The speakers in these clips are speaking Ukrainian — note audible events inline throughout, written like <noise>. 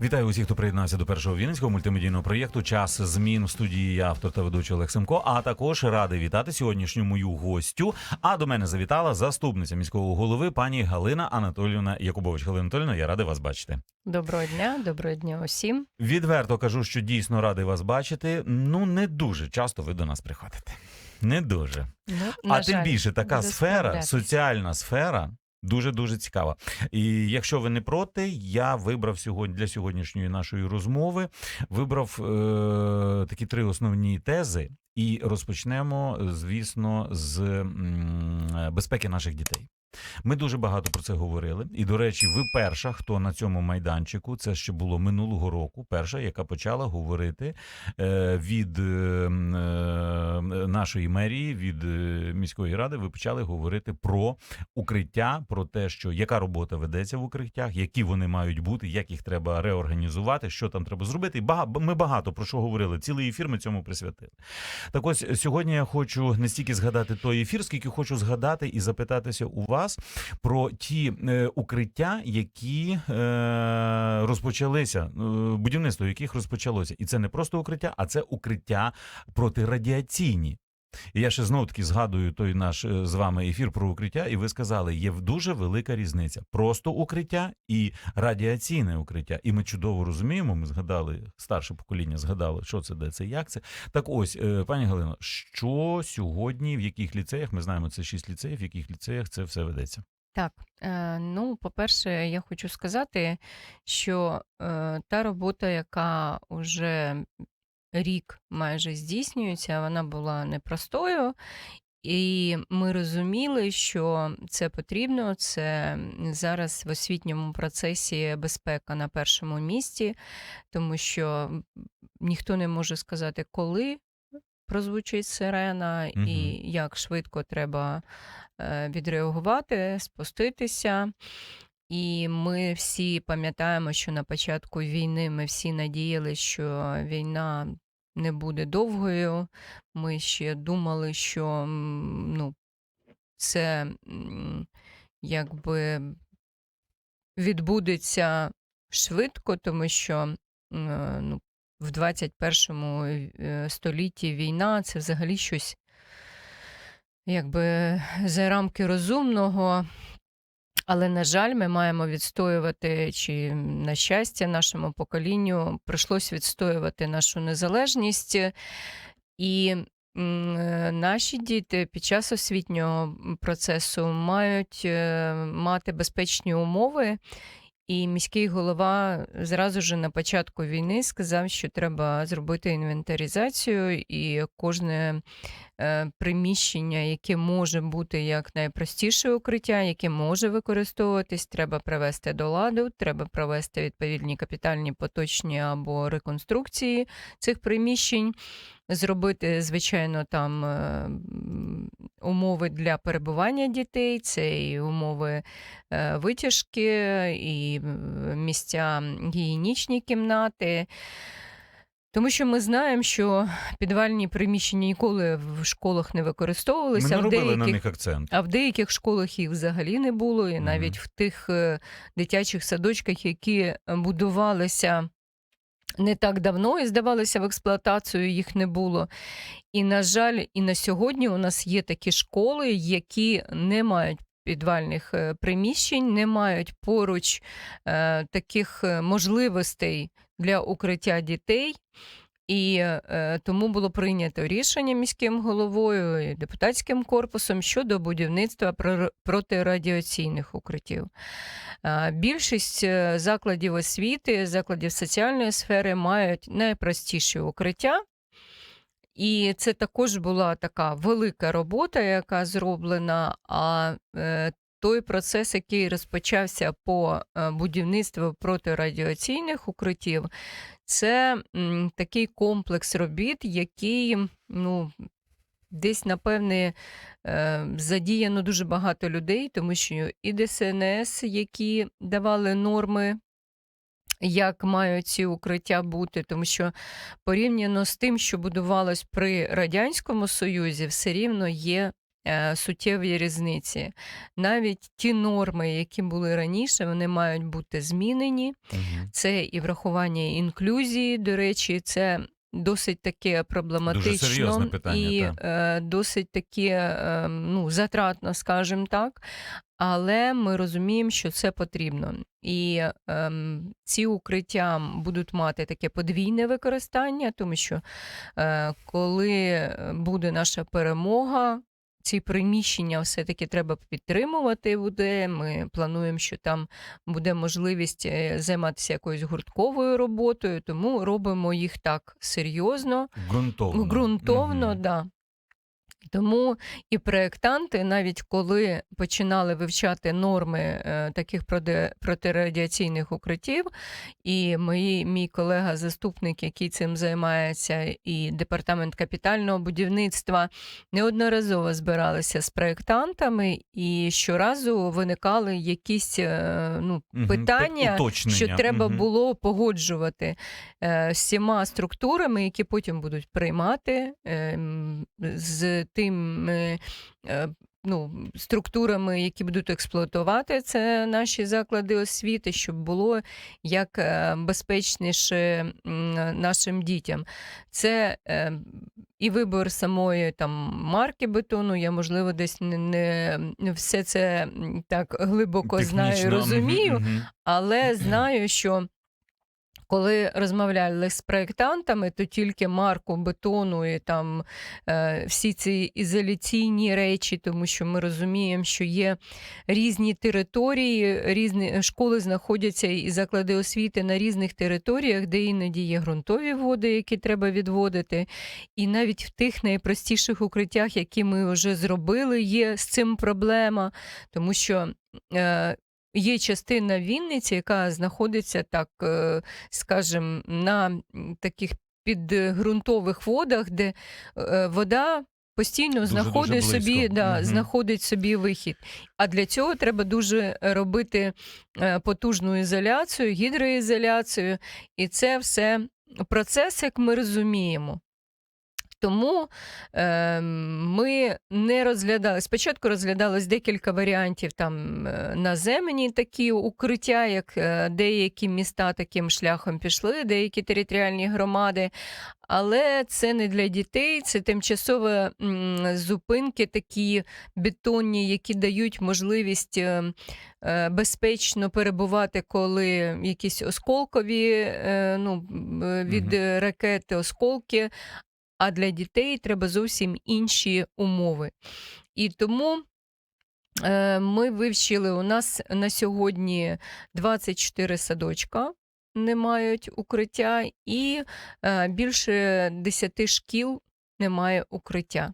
Вітаю усіх, хто приєднався до першого вінницького мультимедійного проєкту Час змін в студії я автор та ведучий Олег Семко. А також радий вітати сьогоднішню мою гостю. А до мене завітала заступниця міського голови пані Галина Анатоліївна Якубович. Галина Анатоліївна, я радий вас бачити. Доброго дня, доброго дня усім. Відверто кажу, що дійсно радий вас бачити. Ну не дуже часто ви до нас приходите. Не дуже. Ну, А тим жаль, більше така сфера, соціальна сфера. Дуже дуже цікава. І якщо ви не проти, я вибрав сьогодні для сьогоднішньої нашої розмови. Вибрав е, такі три основні тези, і розпочнемо, звісно, з м, безпеки наших дітей. Ми дуже багато про це говорили. І, до речі, ви перша, хто на цьому майданчику, це ще було минулого року, перша, яка почала говорити е, від е, е, нашої мерії, від міської ради, ви почали говорити про укриття, про те, що яка робота ведеться в укриттях, які вони мають бути, як їх треба реорганізувати, що там треба зробити. І ми багато про що говорили. Цілий ефір ми цьому присвятили. Так ось сьогодні я хочу не стільки згадати той ефір, скільки хочу згадати і запитатися у вас про ті е, укриття, які е, розпочалися, е, будівництво яких розпочалося. І це не просто укриття, а це укриття протирадіаційні. І я ще знову таки згадую той наш е, з вами ефір про укриття, і ви сказали, є дуже велика різниця: просто укриття і радіаційне укриття. І ми чудово розуміємо. Ми згадали старше покоління, згадало, що це, де це, як це. Так ось, е, пані Галино, що сьогодні, в яких ліцеях? Ми знаємо, це шість ліцеїв, в яких ліцеях це все ведеться. Так, е, ну, по-перше, я хочу сказати, що та робота, яка вже рік майже здійснюється, вона була непростою. І ми розуміли, що це потрібно. Це зараз в освітньому процесі безпека на першому місці, тому що ніхто не може сказати, коли прозвучить сирена Мгм. і як швидко треба е, відреагувати, спуститися. І ми всі пам'ятаємо, що на початку війни ми всі надіялися, що війна не буде довгою. Ми ще думали, що ну, це якби відбудеться швидко, тому що е, ну, в 21 е, столітті війна це взагалі щось якби за рамки розумного. Але, на жаль, ми маємо відстоювати, чи на щастя, нашому поколінню прийшлось відстоювати нашу незалежність. І наші діти під час освітнього процесу мають е, мати безпечні умови. І міський голова зразу ж на початку війни сказав, що треба зробити інвентаризацію, і кожне е, приміщення, яке може бути як найпростіше укриття, яке може використовуватись, треба привести до ладу, треба провести відповідні капітальні поточні або реконструкції цих приміщень. Зробити, звичайно, там е, умови для перебування дітей, це і умови е, витяжки, і е, місця гігієнічні кімнати. Тому що ми знаємо, що підвальні приміщення ніколи в школах не Ми використовувалися, не а в робили на них акцент. а в деяких школах їх взагалі не було, і навіть в тих дитячих садочках, які будувалися не так давно і здавалися в експлуатацію, їх не було. І, на жаль, і на сьогодні у нас є такі школи, які не мають підвальних е, приміщень, не мають поруч е, таких е, можливостей для укриття дітей. І е, тому було прийнято рішення міським головою і депутатським корпусом щодо будівництва протирадіаційних укриттів. Е, більшість закладів освіти, закладів соціальної сфери мають найпростіші укриття. І це також була така велика робота, яка зроблена. А е, той процес, який розпочався по е, будівництву протирадіаційних укриттів, це такий комплекс робіт, який ну, десь, напевне, е, задіяно дуже багато людей, тому що і ДСНС, які давали норми як мають ці укриття бути, тому що порівняно з тим, що будувалось при Радянському Союзі, все рівно є суттєві різниці. Навіть ті норми, які були раніше, вони мають бути змінені. Мгм. Це і врахування інклюзії, до речі, це. Досить таке проблематично питання, і так. е, досить таке е, ну, затратно, скажімо так. Але ми розуміємо, що це потрібно. І ем, ці укриття будуть мати таке подвійне використання, тому що е, коли буде наша перемога, ці приміщення все-таки треба підтримувати буде. Ми плануємо, що там буде можливість е, займатися якоюсь гуртковою роботою, тому робимо їх так серйозно, Ґрунтовно. ґрунтовно, Мгм. да. Тому і проєктанти, навіть коли починали вивчати норми е, таких проти- протирадіаційних укриттів, і мої, мій колега-заступник, який цим займається, і департамент капітального будівництва неодноразово збиралися з проєктантами, і щоразу виникали якісь е, ну, питання, Уточнення. що треба Мгм. було погоджувати е, з всіма структурами, які потім будуть приймати з тими е, ну, структурами, які будуть експлуатувати це наші заклади освіти, щоб було як е, безпечніше нашим дітям. Це е, і вибор самої там марки бетону. Я можливо десь не, не, все це так глибоко знаю і Технічно, мгм, розумію, але знаю, що коли розмовляли з проєктантами, то тільки марку бетону і там е, всі ці ізоляційні речі, тому що ми розуміємо, що є різні території, різні школи знаходяться і заклади освіти на різних територіях, де іноді є ґрунтові води, які треба відводити. І навіть в тих найпростіших укриттях, які ми вже зробили, є з цим проблема, тому що. Є частина Вінниці, яка знаходиться так, е, скажімо, на таких підґрунтових водах, де е, вода постійно Дуже-дуже знаходить собі, да, Мгм. знаходить собі вихід. А для цього треба дуже робити е, потужну ізоляцію, гідроізоляцію, і це все процес, як ми розуміємо. Тому е, ми не розглядали. Спочатку розглядалось декілька варіантів там е, наземні такі укриття, як е, деякі міста таким шляхом пішли, деякі територіальні громади. Але це не для дітей, це тимчасові зупинки, такі бетонні, які дають можливість е, безпечно перебувати, коли якісь осколкові ну, від ракети, осколки. А для дітей треба зовсім інші умови. І тому е, ми вивчили у нас на сьогодні 24 садочка. Не мають укриття, і е, більше 10 шкіл немає укриття.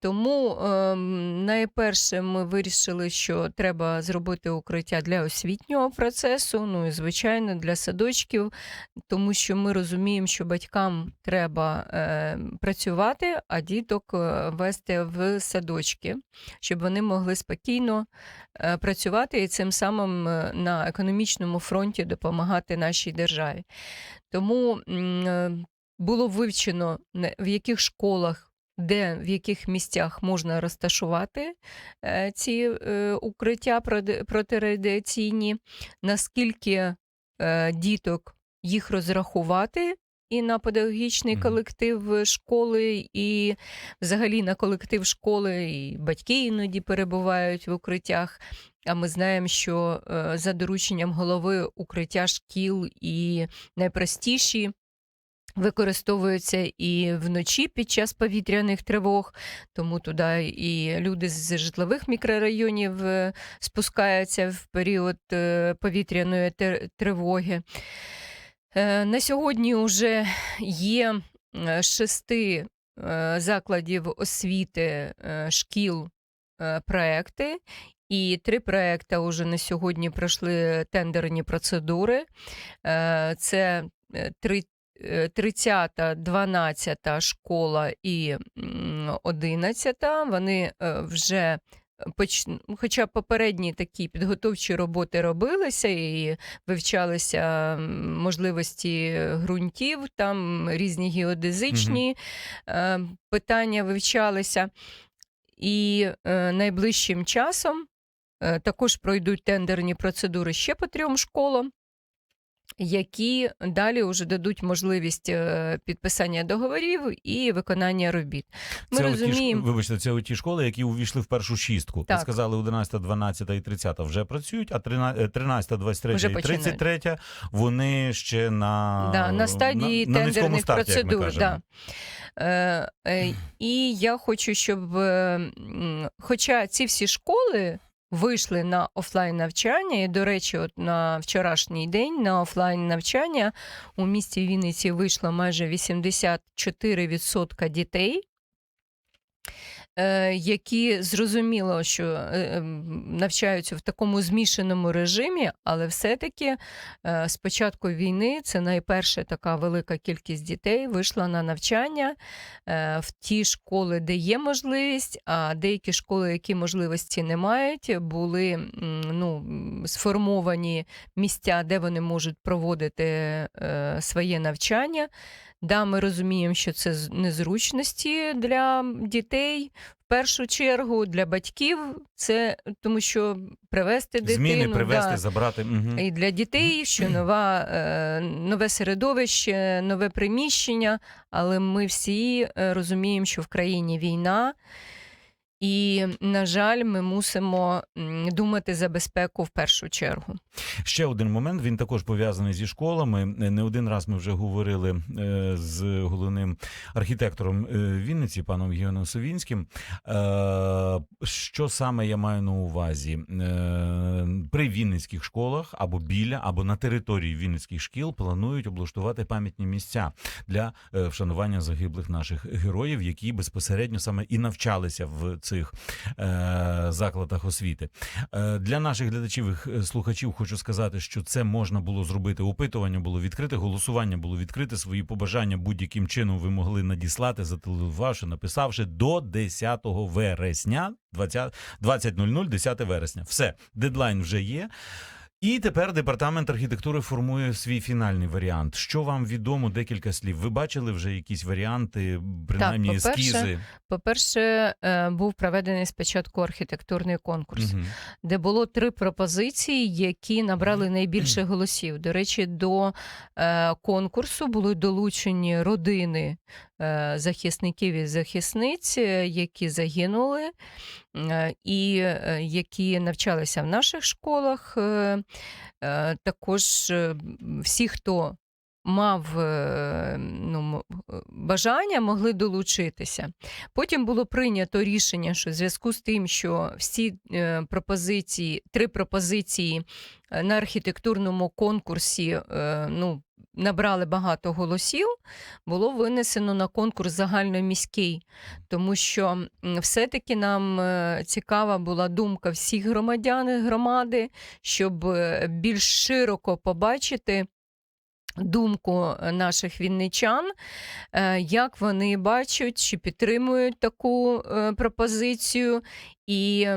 Тому е, найперше ми вирішили, що треба зробити укриття для освітнього процесу, ну і звичайно для садочків, тому що ми розуміємо, що батькам треба е, працювати, а діток е, вести в садочки, щоб вони могли спокійно е, працювати і цим самим е, на економічному фронті допомагати нашій державі. Тому е, було вивчено, в яких школах. Де в яких місцях можна розташувати е, ці е, укриття протирадіаційні, наскільки е, діток їх розрахувати і на педагогічний колектив школи, і взагалі на колектив школи, і батьки іноді перебувають в укриттях. А ми знаємо, що за дорученням голови укриття шкіл і найпростіші використовуються і вночі під час повітряних тривог, тому туди і люди з житлових мікрорайонів е, спускаються в період е, повітряної тривоги. Е, На сьогодні вже є шести закладів освіти шкіл проекти. І три проекти вже на сьогодні пройшли тендерні процедури. Це три. Е, 30, 12 школа і 11. Вони е, вже хоча попередні такі підготовчі роботи робилися і вивчалися можливості ґрунтів, там різні геодезичні е, питання вивчалися. І е, найближчим часом е, також пройдуть тендерні процедури ще по трьом школам, які далі вже дадуть можливість е, підписання договорів і виконання робіт. Ми Це розуміємо. вибачте, це ті школи, які увійшли в першу шістку. Ви сказали, 11, 12 і 30 вже працюють, а 13, 13 23 Вже і починають. 33 вони ще на, да, на стадії на, на тендерних старті, як ми процедур. Да. Е, е, і я хочу, щоб, е, хоча ці всі школи вийшли на офлайн навчання, і, до речі, от на вчорашній день на офлайн навчання у місті Вінниці вийшло майже 84% дітей. Е, Які зрозуміло, що е, навчаються в такому змішаному режимі, але все-таки е, з початку війни це найперша така велика кількість дітей вийшла на навчання в ті школи, де є можливість, а деякі школи, які можливості не мають, були ну, сформовані місця, де вони можуть проводити своє навчання. Да, ми розуміємо, що це незручності для дітей. В першу чергу для батьків це тому, що привести дитину Зміни привезти, да, забрати. Угу. і для дітей, що нова, е, нове середовище, нове приміщення, але ми всі е, розуміємо, що в країні війна. І, на жаль, ми мусимо думати за безпеку в першу чергу. Ще один момент. Він також пов'язаний зі школами. Не один раз ми вже говорили е, з головним архітектором е, Вінниці, паном Геоном Совінським. Е, Що саме я маю на увазі? При вінницьких школах або біля, або на території вінницьких шкіл планують облаштувати пам'ятні місця для вшанування загиблих наших героїв, які безпосередньо саме і навчалися в цих е, закладах освіти. Е, Для наших глядачів і слухачів хочу сказати, що це можна було зробити. Опитування було відкрите, голосування було відкрите. Свої побажання будь-яким чином ви могли надіслати, зателефонувавши, написавши до 10 вересня, 20 10 вересня. Все, дедлайн вже є. І тепер департамент архітектури формує свій фінальний варіант. Що вам відомо? Декілька слів. Ви бачили вже якісь варіанти, принаймні по-перше, ескізи? По-перше, е, був проведений спочатку архітектурний конкурс. Мгм. де було три пропозиції, які набрали найбільше <clears throat> голосів. До речі, до е, конкурсу були долучені родини захисників і захисниць, е, які загинули, е, і е, які навчалися в наших школах. Е, е, також е, всі, хто мав е, ну, е, бажання, могли долучитися. Потім було прийнято рішення, що в зв'язку з тим, що всі е, пропозиції, три пропозиції е, на архітектурному конкурсі е, ну, набрали багато голосів, було винесено на конкурс загальноміський, тому що все-таки нам е, цікава була думка всіх громадян громади, щоб е, більш широко побачити. Думку е, наших вінничан, е, як вони бачать чи підтримують таку е, пропозицію. І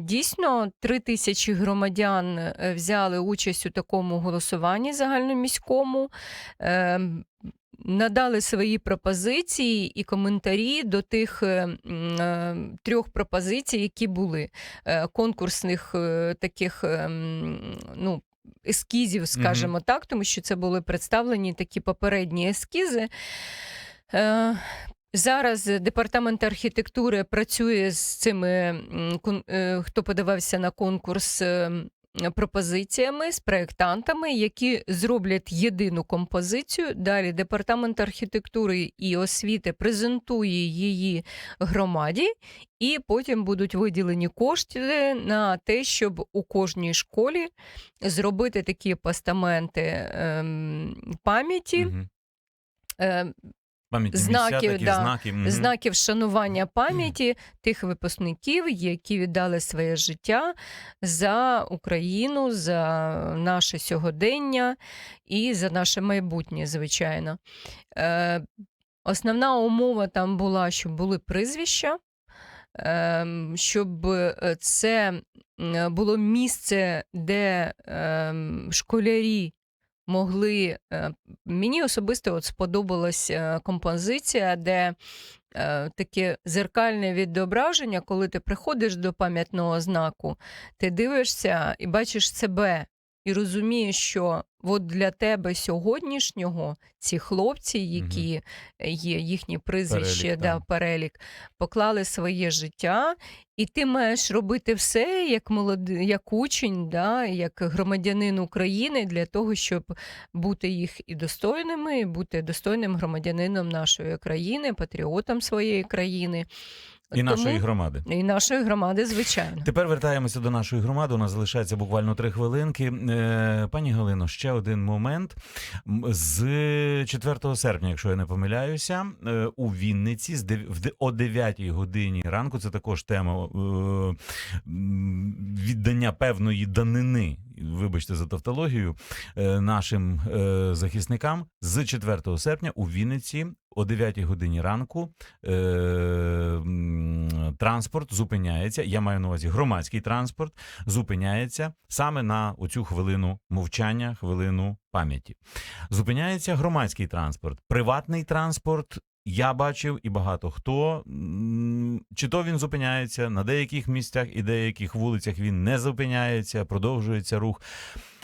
дійсно три тисячі громадян взяли участь у такому голосуванні загальноміському. Надали свої пропозиції і коментарі до тих трьох пропозицій, які були конкурсних таких ну, ескізів, скажімо так, тому що це були представлені такі попередні ескізи. Е, Зараз департамент архітектури працює з цими, е, хто подавався на конкурс. Пропозиціями з проєктантами, які зроблять єдину композицію. Далі департамент архітектури і освіти презентує її громаді, і потім будуть виділені кошти на те, щоб у кожній школі зробити такі постаменти ем, пам'яті. Мгм. Пам'ятні Знаки, місця, да, знаки. мгм. знаків шанування пам'яті тих випускників, які віддали своє життя за Україну, за наше сьогодення і за наше майбутнє, звичайно. Е, основна умова там була, щоб були прізвища. ем, щоб е, це було місце, де ем, школярі могли. е, Мені особисто от сподобалась е, композиція, де е, таке зеркальне відображення, коли ти приходиш до пам'ятного знаку, ти дивишся і бачиш себе, і розумієш, що от для тебе сьогоднішнього ці хлопці, які є, їхні прізвище, Перелік, да, перелік, поклали своє життя, і ти маєш робити все як молод... як учень, да, як громадянин України для того, щоб бути їх і достойними, і бути достойним громадянином нашої країни, патріотом своєї країни. І нашої громади. і нашої громади, звичайно. Тепер вертаємося до нашої громади. У нас залишається буквально три хвилинки. Е, Пані Галино, ще один момент. З 4 серпня, якщо я не помиляюся, е, у Вінниці о 9 годині ранку. Це також тема е, віддання певної данини. Вибачте за тавтологію е, нашим е, захисникам з 4 серпня у Вінниці о 9 годині ранку е, транспорт зупиняється. Я маю на увазі громадський транспорт зупиняється саме на оцю хвилину мовчання, хвилину пам'яті. Зупиняється громадський транспорт, приватний транспорт. Я бачив і багато хто. Чи то він зупиняється на деяких місцях і деяких вулицях він не зупиняється, продовжується рух.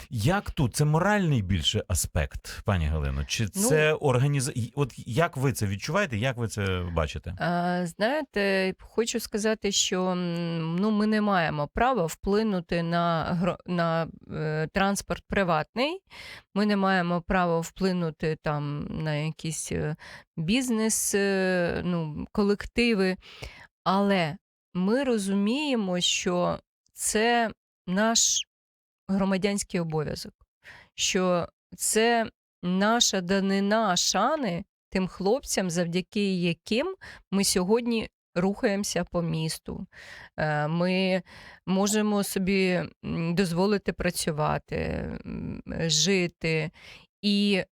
Як тут? Це моральний більше аспект, пані Галино? Чи це організ... От як ви це відчуваєте? Як ви це бачите? А, знаєте, хочу сказати, що ну, ми не маємо права вплинути на, на е, транспорт приватний. Ми не маємо права вплинути там на якісь е, бізнес, е, ну, колективи. Але ми розуміємо, що це наш громадянський обов'язок, що це наша данина шани тим хлопцям, завдяки яким ми сьогодні рухаємося по місту. Е, Ми можемо собі дозволити працювати, жити. І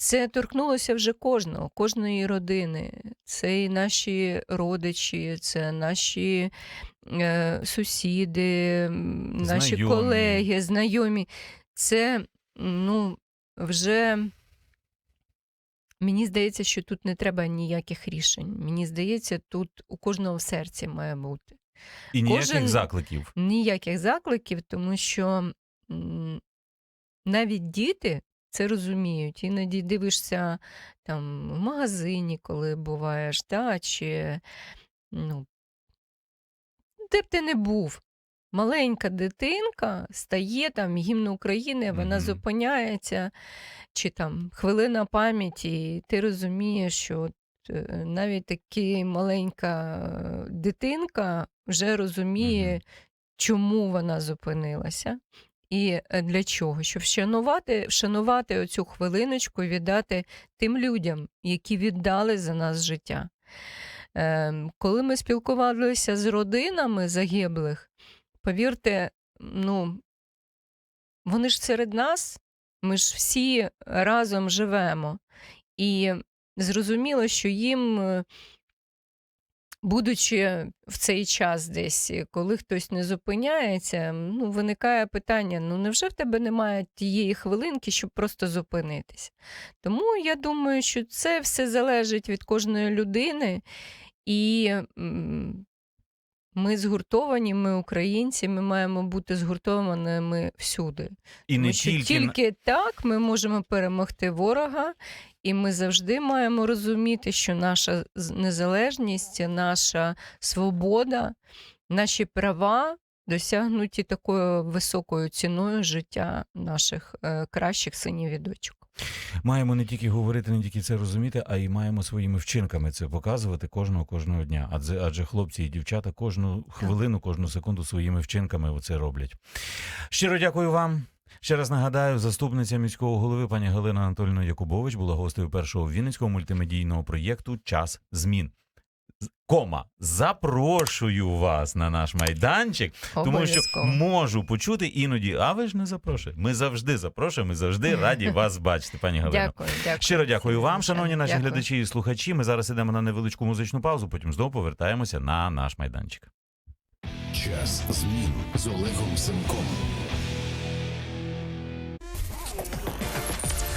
це торкнулося вже кожного, кожної родини. Це і наші родичі, це наші е, сусіди, наші Знайомі. колеги, знайомі. Це ну, вже Мені здається, що тут не треба ніяких рішень. Мені здається, тут у кожного в серці має бути І ніяких Кожен- закликів. ніяких закликів, тому що навіть діти це розуміють. Іноді дивишся там в магазині, коли буваєш, та, чи ну, де б ти не був. Маленька дитинка стає там гімн України, вона Мгм. зупиняється, чи там хвилина пам'яті, і ти розумієш, що от, е, навіть така маленька дитинка вже розуміє, Мгм. чому вона зупинилася. І е, для чого? Щоб вшанувати, вшанувати оцю хвилиночку і віддати тим людям, які віддали за нас життя. Ем, Коли ми спілкувалися з родинами загиблих, повірте, ну, вони ж серед нас, ми ж всі разом живемо. І зрозуміло, що їм, е, будучи в цей час десь, коли хтось не зупиняється, ну, виникає питання: ну невже в тебе немає тієї хвилинки, щоб просто зупинитися? Тому я думаю, що це все залежить від кожної людини. І ми згуртовані, ми українці, ми маємо бути згуртованими всюди. І не Тому що тільки, тільки так ми можемо перемогти ворога, і ми завжди маємо розуміти, що наша незалежність, наша свобода, наші права досягнуті такою високою ціною життя наших е, кращих синів і дочок. Маємо не тільки говорити, не тільки це розуміти, а й маємо своїми вчинками це показувати кожного кожного дня. Адже адже хлопці і дівчата кожну хвилину, кожну секунду своїми вчинками це роблять. Щиро дякую вам. Ще раз нагадаю, заступниця міського голови пані Галина Анатольовна Якубович була гостею першого вінницького мультимедійного проєкту Час змін. Кома, запрошую вас на наш майданчик, тому що можу почути іноді. А ви ж не запрошуєте. Ми завжди запрошуємо, ми завжди раді <laughs> вас бачити, пані Галино. Дякую, дякую. Щиро дякую вам, шановні наші Дякую. глядачі і слухачі. Ми зараз ідемо на невеличку музичну паузу, потім знову повертаємося на наш майданчик. Час змін з Олегом Семком.